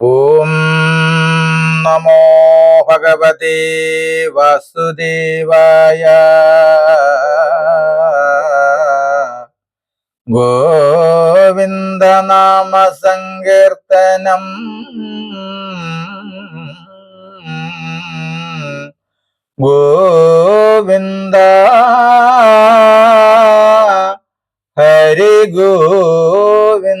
ഓം നമോ ഭഗവതി വാസുദേവായ. ഗോവിന്ദനാമ സങ്കീർത്തനം ഗോവിന്ദ ഹരി ഗോവിന്ദനീ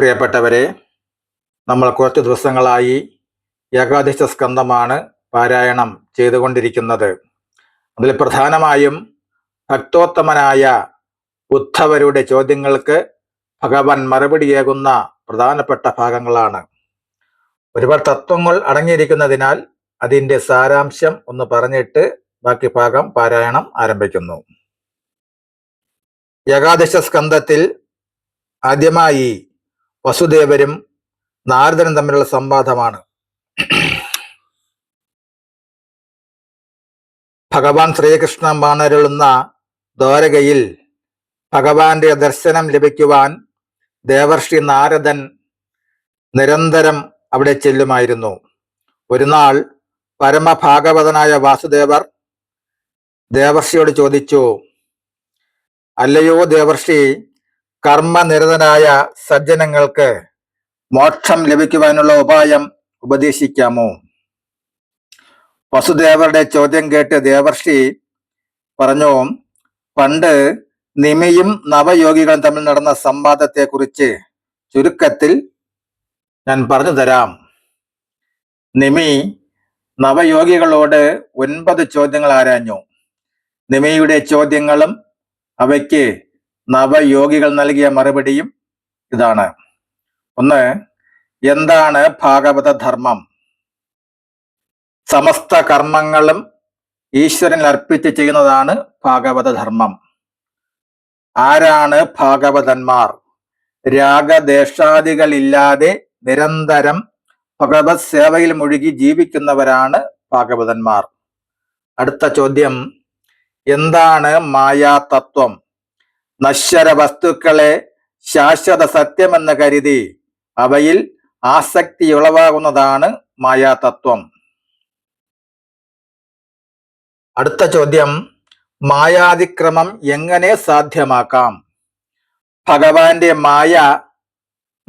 പ്രിയപ്പെട്ടവരെ നമ്മൾ കുറച്ച് ദിവസങ്ങളായി ഏകാദശ സ്കന്ധമാണ് പാരായണം ചെയ്തുകൊണ്ടിരിക്കുന്നത്. അതിൽ പ്രധാനമായും ഭക്തോത്തമനായ ഉദ്ധവരുടെ ചോദ്യങ്ങൾക്ക് ഭഗവാൻ മറുപടിയേകുന്ന പ്രധാനപ്പെട്ട ഭാഗങ്ങളാണ്. ഒരുപാട് തത്വങ്ങൾ അടങ്ങിയിരിക്കുന്നതിനാൽ അതിന്റെ സാരാംശം ഒന്ന് പറഞ്ഞിട്ട് ബാക്കി ഭാഗം പാരായണം ആരംഭിക്കുന്നു. ഏകാദശ സ്കന്ധത്തിൽ ആദ്യമായി വസുദേവരും നാരദനും തമ്മിലുള്ള സംവാദമാണ്. ഭഗവാൻ ശ്രീകൃഷ്ണൻ വാണരുളുന്ന ദ്വാരകയിൽ ഭഗവാന്റെ ദർശനം ലഭിക്കുവാൻ ദേവർഷി നാരദൻ നിരന്തരം അവിടെ ചെല്ലുമായിരുന്നു. ഒരു നാൾ പരമഭാഗവതനായ വാസുദേവർ ദേവർഷിയോട് ചോദിച്ചു അല്ലയോ ദേവർഷി കർമ്മനിരതനായ സജ്ജനങ്ങൾക്ക് മോക്ഷം ലഭിക്കുവാനുള്ള ഉപായം ഉപദേശിക്കാമോ? വസുദേവരുടെ ചോദ്യം കേട്ട് ദേവർഷി പറഞ്ഞു പണ്ട് നിമിയും നവയോഗികളും തമ്മിൽ നടന്ന സംവാദത്തെക്കുറിച്ച് ചുരുക്കത്തിൽ ഞാൻ പറഞ്ഞു തരാം. നിമി നവയോഗികളോട് ഒൻപത് ചോദ്യങ്ങൾ ആരാഞ്ഞു. നിമിയുടെ ചോദ്യങ്ങളും അവയ്ക്ക് നവയോഗികൾ നൽകിയ മറുപടിയും ഇതാണ്. ഒന്ന് എന്താണ് ഭാഗവത ധർമ്മം? സമസ്ത കർമ്മങ്ങളും ഈശ്വരനിൽ അർപ്പിച്ച് ചെയ്യുന്നതാണ് ഭാഗവത ധർമ്മം. ആരാണ് ഭാഗവതന്മാർ? രാഗദേശാദികളില്ലാതെ നിരന്തരം ഭഗവത് സേവയിൽ മുഴുകി ജീവിക്കുന്നവരാണ് ഭാഗവതന്മാർ. അടുത്ത ചോദ്യം എന്താണ് മായാതത്വം? നശ്വര വസ്തുക്കളെ ശാശ്വത സത്യമെന്ന് കരുതി അവയിൽ ആസക്തി ഉളവാകുന്നതാണ് മായാതത്വം. അടുത്ത ചോദ്യം മായാതിക്രമം എങ്ങനെ സാധ്യമാക്കാം? ഭഗവാന്റെ മായ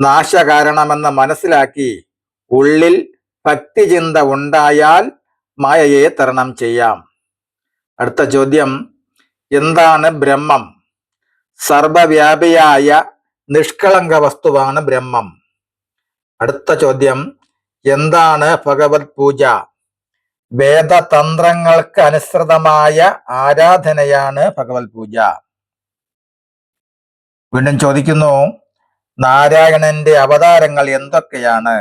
നാശകാരണമെന്ന് മനസ്സിലാക്കി ഉള്ളിൽ ഭക്തിചിന്ത ഉണ്ടായാൽ മായയെ തരണം ചെയ്യാം. അടുത്ത ചോദ്യം എന്താണ് ബ്രഹ്മം? സർവവ്യാപിയായ നിഷ്കളങ്ക വസ്തുവാണ് ബ്രഹ്മം. അടുത്ത ചോദ്യം എന്താണ് ഭഗവത് പൂജ? വേദതന്ത്രങ്ങൾക്ക് അനുസൃതമായ ആരാധനയാണ് ഭഗവത് പൂജ. വീണ്ടും ചോദിക്കുന്നു നാരായണന്റെ അവതാരങ്ങൾ എന്തൊക്കെയാണ്?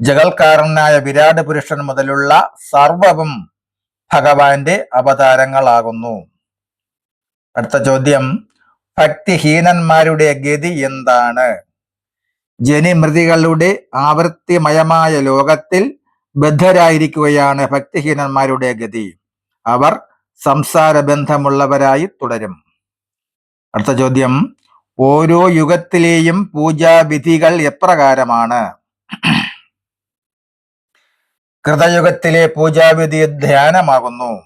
ജഗൽക്കാരനായ വിരാട് പുരുഷൻ മുതലുള്ള സർവവും ഭഗവാന്റെ അവതാരങ്ങളാകുന്നു. അടുത്ത ചോദ്യം ഭക്തിഹീനന്മാരുടെ ഗതി എന്താണ്? ജനിമൃതികളുടെ ആവൃത്തിമയമായ ലോകത്തിൽ ബദ്ധരായിരിക്കുകയാണ് ഭക്തിഹീനന്മാരുടെ ഗതി. അവർ സംസാര ബന്ധമുള്ളവരായി തുടരും. അടുത്ത ചോദ്യം. ഓരോ യുഗത്തിലെയും പൂജാവിധികൾ എപ്രകാരമാണ്? കൃതയുഗത്തിലെ പൂജാവിധി ധ്യാനമാകുന്നു.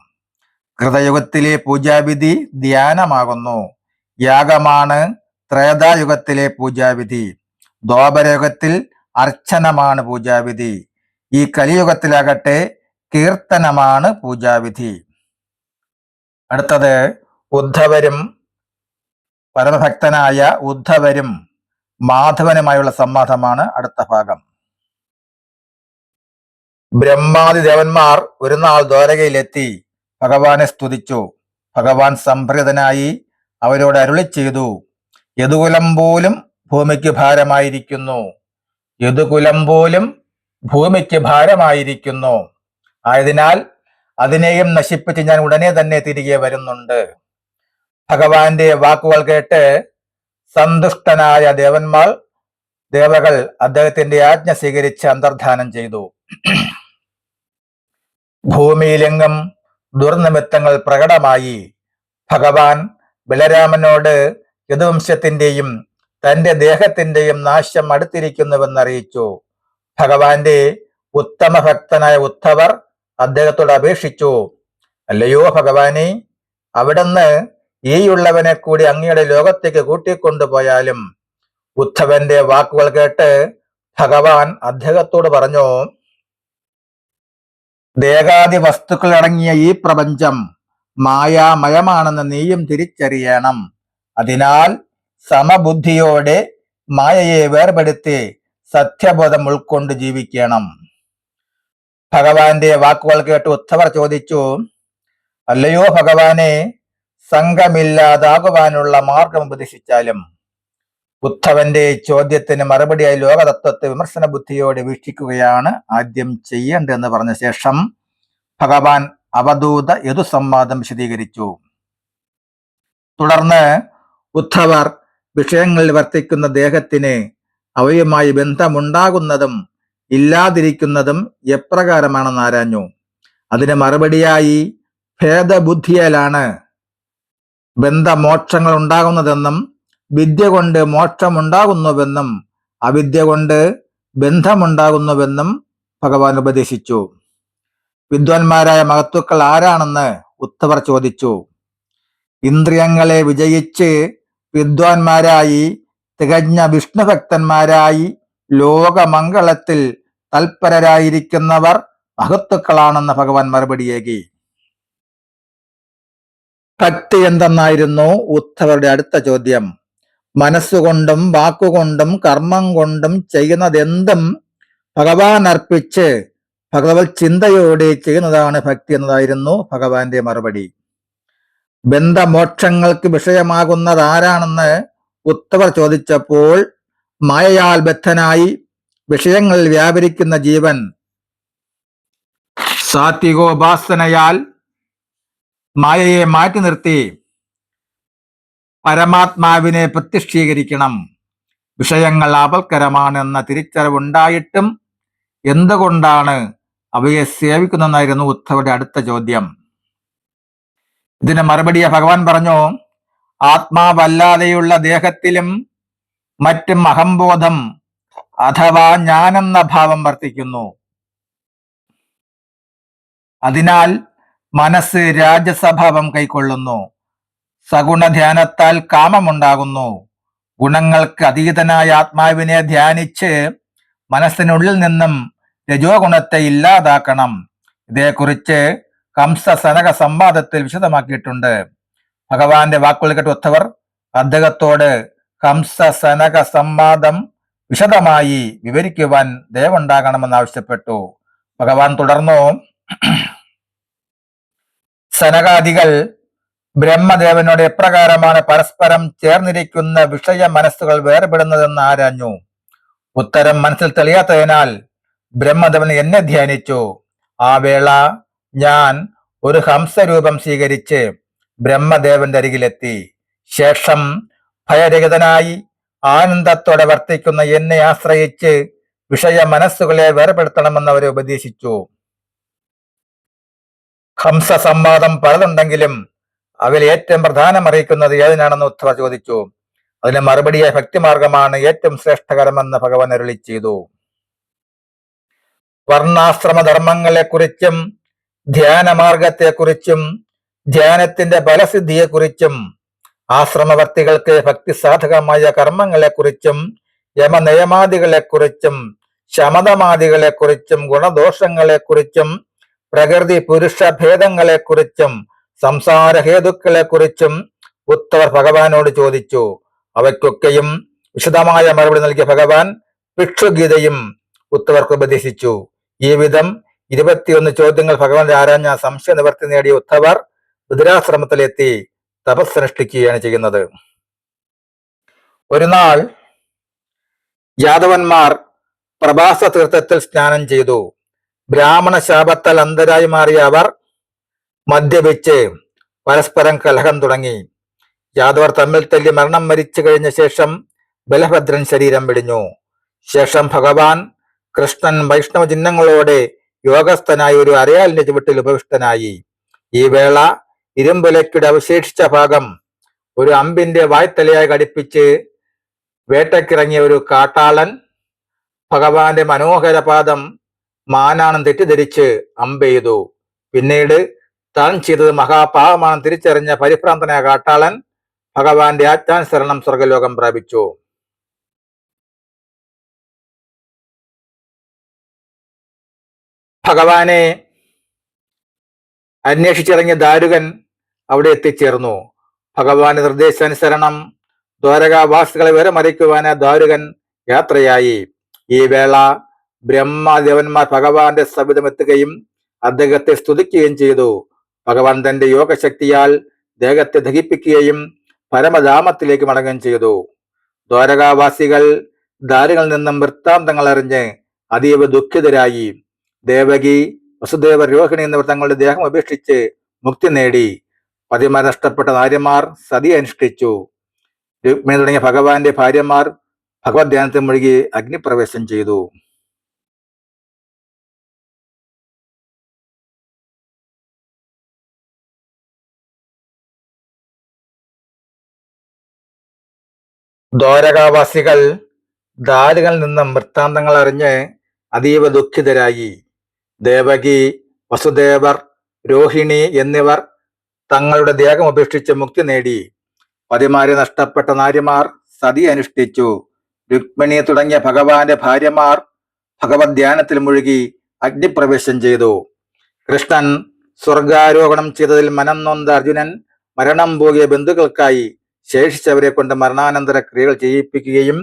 കൃതയുഗത്തിലെ പൂജാവിധി ധ്യാനമാകുന്നു. യാഗമാണ് ത്രേതായുഗത്തിലെ പൂജാവിധി. ദ്വാപരയുഗത്തിൽ അർച്ചനമാണ് പൂജാവിധി. ഈ കലിയുഗത്തിലാകട്ടെ കീർത്തനമാണ് പൂജാവിധി. അടുത്തത് ഉദ്ധവരും പരമഭക്തനായ ഉദ്ധവരും മാധവനുമായുള്ള സംവാദമാണ് അടുത്ത ഭാഗം. ബ്രഹ്മാദി ദേവന്മാർ ഒരു നാൾ ദ്വാരകയിലെത്തി. ഭഗവാനെ സ്തുതിച്ചു. ഭഗവാൻ സംപ്രീതനായി അവരോട് അരുളി ചെയ്തു. യദുകുലം പോലും ഭൂമിക്ക് ഭാരമായിരിക്കുന്നു. യദുകുലം പോലും ഭൂമിക്ക് ഭാരമായിരിക്കുന്നു. ആയതിനാൽ അതിനെയും നശിപ്പിച്ച് ഞാൻ ഉടനെ തന്നെ തിരികെ വരുന്നുണ്ട്. ഭഗവാന്റെ വാക്കുകൾ കേട്ട് സന്തുഷ്ടനായ ദേവന്മാർ ദേവകൾ അദ്ദേഹത്തിന്റെ ആജ്ഞ സ്വീകരിച്ച് അന്തർധാനം ചെയ്തു. ഭൂമിയിലെങ്ങും ദുർനിമിത്തങ്ങൾ പ്രകടമായി. ഭഗവാൻ ബലരാമനോട് യദുവംശത്തിന്റെയും തന്റെ ദേഹത്തിന്റെയും നാശം അടുത്തിരിക്കുന്നുവെന്ന് അറിയിച്ചു ഭഗവാന്റെ ഉത്തമ ഭക്തനായ ഉദ്ധവർ അദ്ദേഹത്തോട് അപേക്ഷിച്ചു. അല്ലയോ ഭഗവാനെ അവിടുന്ന് ഈയുള്ളവനെ കൂടി അങ്ങയുടെ ലോകത്തേക്ക് കൂട്ടിക്കൊണ്ടുപോയാലും ഉദ്ധവന്റെ വാക്കുകൾ കേട്ട് ഭഗവാൻ അദ്ദേഹത്തോട് പറഞ്ഞു ദേഹാദി വസ്തുക്കളടങ്ങിയ ഈ പ്രപഞ്ചം മായാമയമാണെന്ന് നീയും തിരിച്ചറിയണം. അതിനാൽ സമബുദ്ധിയോടെ മായയെ വേർപെടുത്തി സത്യബോധം ഉൾക്കൊണ്ട് ജീവിക്കണം. ഭഗവാന്റെ വാക്കുകൾ കേട്ട് ഉദ്ധവർ ചോദിച്ചു അല്ലയോ ഭഗവാനെ സംഘമില്ലാതാകുവാനുള്ള മാർഗം ഉപദേശിച്ചാലും? ഉദ്ധവന്റെ ചോദ്യത്തിന് മറുപടിയായി ലോകതത്വത്തെ വിമർശന ബുദ്ധിയോടെ വീക്ഷിക്കുകയാണ് ആദ്യം ചെയ്യേണ്ടതെന്ന് പറഞ്ഞ ശേഷം ഭഗവാൻ അവധൂത യതുസംവാദം വിശദീകരിച്ചു. തുടർന്ന് ഉദ്ധവർ വിഷയങ്ങളിൽ വർത്തിക്കുന്ന ദേഹത്തിന് അവയുമായി ബന്ധമുണ്ടാകുന്നതും ഇല്ലാതിരിക്കുന്നതും എപ്രകാരമാണെന്ന് ആരാഞ്ഞു അതിന് മറുപടിയായി ഭേദബുദ്ധിയാലാണ് ബന്ധമോക്ഷങ്ങൾ ഉണ്ടാകുന്നതെന്നും വിദ്യ കൊണ്ട് മോക്ഷമുണ്ടാകുന്നുവെന്നും അവിദ്യ കൊണ്ട് ബന്ധമുണ്ടാകുന്നുവെന്നും ഭഗവാൻ ഉപദേശിച്ചു. വിദ്വാൻമാരായ മഹത്തുക്കൾ ആരാണെന്ന് ഉത്തവർ ചോദിച്ചു. ഇന്ദ്രിയങ്ങളെ വിജയിച്ച് വിദ്വാൻമാരായി തികഞ്ഞ വിഷ്ണുഭക്തന്മാരായി ലോകമംഗളത്തിൽ തൽപരരായിരിക്കുന്നവർ മഹത്തുക്കളാണെന്ന് ഭഗവാൻ മറുപടിയേകി. ഭക്തി എന്തെന്നായിരുന്നു ഉദ്ധവരുടെ അടുത്ത ചോദ്യം. മനസ്സുകൊണ്ടും വാക്കുകൊണ്ടും കർമ്മം കൊണ്ടും ചെയ്യുന്നതെന്തും ഭഗവാൻ അർപ്പിച്ച് ഭഗവത് ചിന്തയോടെ ചെയ്യുന്നതാണ് ഭക്തി എന്നതായിരുന്നു ഭഗവാന്റെ മറുപടി. ബന്ധമോക്ഷങ്ങൾക്ക് വിഷയമാകുന്നത് ആരാണെന്ന് ഉത്തവർ ചോദിച്ചപ്പോൾ മായയാൽ ബദ്ധനായി വിഷയങ്ങളിൽ വ്യാപരിക്കുന്ന ജീവൻ സാത്വികോപാസനയാൽ മായയെ മാറ്റി നിർത്തി പരമാത്മാവിനെ പ്രത്യക്ഷീകരിക്കണം. വിഷയങ്ങൾ അപൽക്കരമാണെന്ന തിരിച്ചറിവുണ്ടായിട്ടും എന്തുകൊണ്ടാണ് അവയെ സേവിക്കുന്നതായിരുന്നു ഉദ്ധവരുടെ അടുത്ത ചോദ്യം. ഇതിന് മറുപടിയെ ഭഗവാൻ പറഞ്ഞു ആത്മാവല്ലാതെയുള്ള ദേഹത്തിലും മറ്റും അഹംബോധം അഥവാ ഞാനെന്ന ഭാവം വർത്തിക്കുന്നു. അതിനാൽ മനസ്സ് രാജസ്വഭാവം കൈക്കൊള്ളുന്നു. സഗുണധ്യാനത്താൽ കാമമുണ്ടാകുന്നു. ഗുണങ്ങൾക്ക് അതീതനായ ആത്മാവിനെ ധ്യാനിച്ച് മനസ്സിനുള്ളിൽ നിന്നും രജോ ഗുണത്തെ ഇല്ലാതാക്കണം ഇതേക്കുറിച്ച് കംസ സനക സംവാദത്തിൽ വിശദമാക്കിയിട്ടുണ്ട്. ഭഗവാന്റെ വാക്കുകൾ കേട്ട് ഒത്തവർ അദ്ദേഹത്തോട് കംസ സനക സംവാദം വിശദമായി വിവരിക്കുവാൻ ദയവുണ്ടാകണമെന്ന് ആവശ്യപ്പെട്ടു ഭഗവാൻ തുടർന്നു സനകാദികൾ ബ്രഹ്മദേവനോട് എപ്രകാരമാണ് പരസ്പരം ചേർന്നിരിക്കുന്ന വിഷയ മനസ്സുകൾ വേർപെടുന്നതെന്ന് ആരാഞ്ഞു? ഉത്തരം മനസ്സിൽ തെളിയാത്തതിനാൽ ബ്രഹ്മദേവൻ എന്നെ ധ്യാനിച്ചു. ആ വേള ഞാൻ ഒരു ഹംസരൂപം സ്വീകരിച്ച് ബ്രഹ്മദേവന്റെ അരികിലെത്തി. ശേഷം ഭയരഹിതനായി ആനന്ദത്തോടെ വർത്തിക്കുന്ന എന്നെ ആശ്രയിച്ച് വിഷയ മനസ്സുകളെ വേർപെടുത്തണമെന്ന് അവരെ ഉപദേശിച്ചു. ഹംസ സംവാദം പലതുണ്ടെങ്കിലും അവയിൽ ഏറ്റവും പ്രധാനം അറിയിക്കുന്നത് ഏതിനാണെന്ന് ഉത്തവ ചോദിച്ചു. അതിന് മറുപടിയായ ഭക്തിമാർഗമാണ് ഏറ്റവും ശ്രേഷ്ഠകരമെന്ന് ഭഗവാൻ അരുളി ചെയ്തു. വർണാശ്രമധർമ്മങ്ങളെക്കുറിച്ചും ധ്യാനമാർഗത്തെക്കുറിച്ചും ധ്യാനത്തിന്റെ ബലസിദ്ധിയെക്കുറിച്ചും ആശ്രമവർത്തികൾക്ക് ഭക്തി സാധകമായ കർമ്മങ്ങളെക്കുറിച്ചും യമനിയമാദികളെക്കുറിച്ചും ശമതമാദികളെക്കുറിച്ചും ഗുണദോഷങ്ങളെക്കുറിച്ചും പ്രകൃതി പുരുഷ ഭേദങ്ങളെക്കുറിച്ചും സംസാരഹേതുക്കളെക്കുറിച്ചും ഉത്തവർ ഭഗവാനോട് ചോദിച്ചു. അവയ്ക്കൊക്കെയും വിശദമായ മറുപടി നൽകിയ ഭഗവാൻ ഭിക്ഷുഗീതയും ഉത്തവർക്ക് ഉപദേശിച്ചു. ഈ വിധം ഇരുപത്തിയൊന്ന് ചോദ്യങ്ങൾ ഭഗവാൻ ആരാഞ്ഞ സംശയ നിവർത്തി നേടിയ ഉത്തവർ ബുദ്രാശ്രമത്തിലെത്തി തപസ്സനുഷ്ഠിക്കുകയാണ് ചെയ്യുന്നത്. ഒരു നാൾ യാദവന്മാർ പ്രഭാസ തീർത്ഥത്തിൽ സ്നാനം ചെയ്തു. ബ്രാഹ്മണ ശാപത്താൽ അന്ധരായി മാറിയ അവർ മദ്യപിച്ച് പരസ്പരം കലഹം തുടങ്ങി. യാദവർ തമ്മിൽ തല്ലി മരണം മരിച്ചു കഴിഞ്ഞ ശേഷം ബലഭദ്രൻ ശരീരം വെടിഞ്ഞു. ശേഷം ഭഗവാൻ കൃഷ്ണൻ വൈഷ്ണവ ചിഹ്നങ്ങളോടെ യോഗസ്ഥനായി ഒരു അരയാലിന്റെ ചുവട്ടിൽ ഉപവിഷ്ടനായി. ഈ വേള ഇരുമ്പുലയ്ക്കുടെ അവശേഷിച്ച ഭാഗം ഒരു അമ്പിന്റെ വായ്ത്തലയായി ഘടിപ്പിച്ച് വേട്ടക്കിറങ്ങിയ ഒരു കാട്ടാളൻ ഭഗവാന്റെ മനോഹര പാദം മാനാണെന്ന് തെറ്റിദ്ധരിച്ച് അമ്പെയ്തു പിന്നീട് താൻ ചെയ്തത് മഹാപാപമാണെന്ന് തിരിച്ചറിഞ്ഞ പരിഭ്രാന്തനായ കാട്ടാളൻ ഭഗവാന്റെ ആജ്ഞാനുസരണം സ്വർഗലോകം പ്രാപിച്ചു. ഭഗവാനെ അന്വേഷിച്ചിറങ്ങിയ ദാരുകൻ അവിടെ എത്തിച്ചേർന്നു. ഭഗവാന്റെ നിർദ്ദേശാനുസരണം ദ്വാരകാവാസികളെ വരെ മറിക്കുവാന് ദാരുകൻ യാത്രയായി. ഈ വേള ബ്രഹ്മദേവന്മാർ ഭഗവാന്റെ സവിധമെത്തുകയും അദ്ദേഹത്തെ സ്തുതിക്കുകയും ചെയ്തു. ഭഗവാൻ തന്റെ യോഗശക്തിയാൽ ദേഹത്തെ ദഹിപ്പിക്കുകയും പരമധാമത്തിലേക്ക് മടങ്ങുകയും ചെയ്തു. ദ്വാരകാവാസികൾ ദാരുകളിൽ നിന്നും വൃത്താന്തങ്ങൾ അറിഞ്ഞ് അതീവ ദുഃഖിതരായി. ദേവകി വസുദേവ രോഹിണി എന്നിവർ തങ്ങളുടെ ദേഹം ഉപേക്ഷിച്ച് മുക്തി നേടി. പതിമാർ നഷ്ടപ്പെട്ട നാര്യമാർ സതി അനുഷ്ഠിച്ചു. രുക്മിണി തുടങ്ങിയ ഭഗവാന്റെ ഭാര്യമാർ ഭഗവത് ധ്യാനത്തിൽ മുഴുകി അഗ്നിപ്രവേശം ചെയ്തു. ദ്വാരകാവാസികൾ ദാരുകളിൽ നിന്നും വൃത്താന്തങ്ങൾ അറിഞ്ഞ് അതീവ ദുഃഖിതരായി. ദേവകി വസുദേവർ രോഹിണി എന്നിവർ തങ്ങളുടെ ദേഹം ഉപേക്ഷിച്ച് മുക്തി നേടി. പതിമാരെ നഷ്ടപ്പെട്ട നാര്യമാർ സതി അനുഷ്ഠിച്ചു. രുക്മിണി തുടങ്ങിയ ഭഗവാന്റെ ഭാര്യമാർ ഭഗവത് ധ്യാനത്തിൽ മുഴുകി അഗ്നിപ്രവേശം ചെയ്തു. കൃഷ്ണൻ സ്വർഗാരോഹണം ചെയ്തതിൽ മനം നൊന്ത അർജുനൻ മരണം പോകിയ ബന്ധുക്കൾക്കായി ശേഷിച്ചവരെ കൊണ്ട് മരണാനന്തര ക്രിയകൾ ചെയ്യിപ്പിക്കുകയും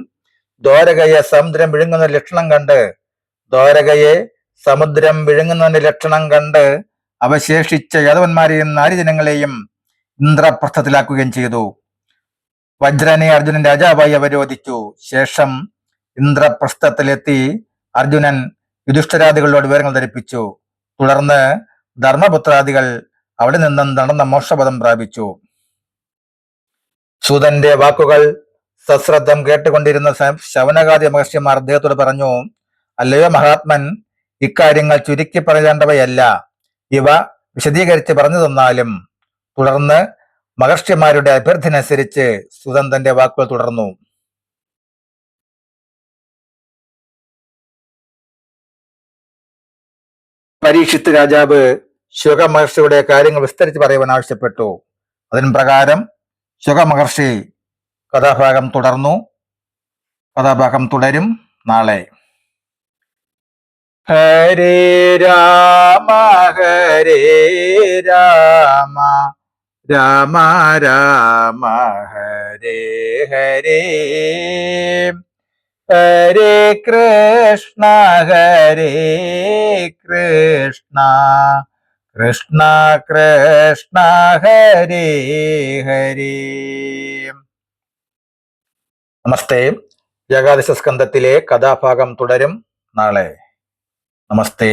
ദ്വാരകയെ സമുദ്രം വിഴുങ്ങുന്ന ലക്ഷണം കണ്ട് ദ്വാരകയെ സമുദ്രം വിഴുങ്ങുന്നതിന്റെ ലക്ഷണം കണ്ട് അവശേഷിച്ച യാദവന്മാരെയും നാരിജനങ്ങളെയും ഇന്ദ്രപ്രസ്ഥത്തിലാക്കുകയും ചെയ്തു. വജ്രനെ അർജുനൻ രാജാവായി അവരോധിച്ചു. ശേഷം ഇന്ദ്രപ്രസ്ഥത്തിലെത്തി അർജുനൻ യുധിഷ്ഠരാദികളോട് വിവരങ്ങൾ ധരിപ്പിച്ചു. തുടർന്ന് ധർമ്മപുത്രാദികൾ അവിടെ നിന്നും നടന്ന മോക്ഷപദം പ്രാപിച്ചു. സൂതന്റെ വാക്കുകൾ സശ്രദ്ധം കേട്ടുകൊണ്ടിരുന്ന ശവനകാതി മഹർഷിമാർ അദ്ദേഹത്തോട് പറഞ്ഞു അല്ലയോ മഹാത്മൻ ഇക്കാര്യങ്ങൾ ചുരുക്കി പറയേണ്ടവയല്ല. ഇവ വിശദീകരിച്ച് പറഞ്ഞു തന്നാലും തുടർന്ന് മഹർഷിമാരുടെ അഭ്യർത്ഥന അനുസരിച്ച് സുതൻ തന്റെ വാക്കുകൾ തുടർന്നു. പരീക്ഷിത്ത് രാജാവ് ശുഗ മഹർഷിയുടെ കാര്യങ്ങൾ വിസ്തരിച്ച് പറയുവാൻ ആവശ്യപ്പെട്ടു. അതിന് പ്രകാരം ശുഗ മഹർഷി കഥാഭാഗം തുടർന്നു. കഥാഭാഗം തുടരും നാളെ. ഹരേ രാമ ഹരേ രാമ. രാമ രാമ ഹരേ ഹരേ. ഹരേ കൃഷ്ണ ഹരേ കൃഷ്ണ. കൃഷ്ണ കൃഷ്ണ ഹരേ ഹരേ. നമസ്തേ. ഏകാദശ സ്കന്ധത്തിലെ കഥാഭാഗം തുടരും നാളെ. നമസ്തേ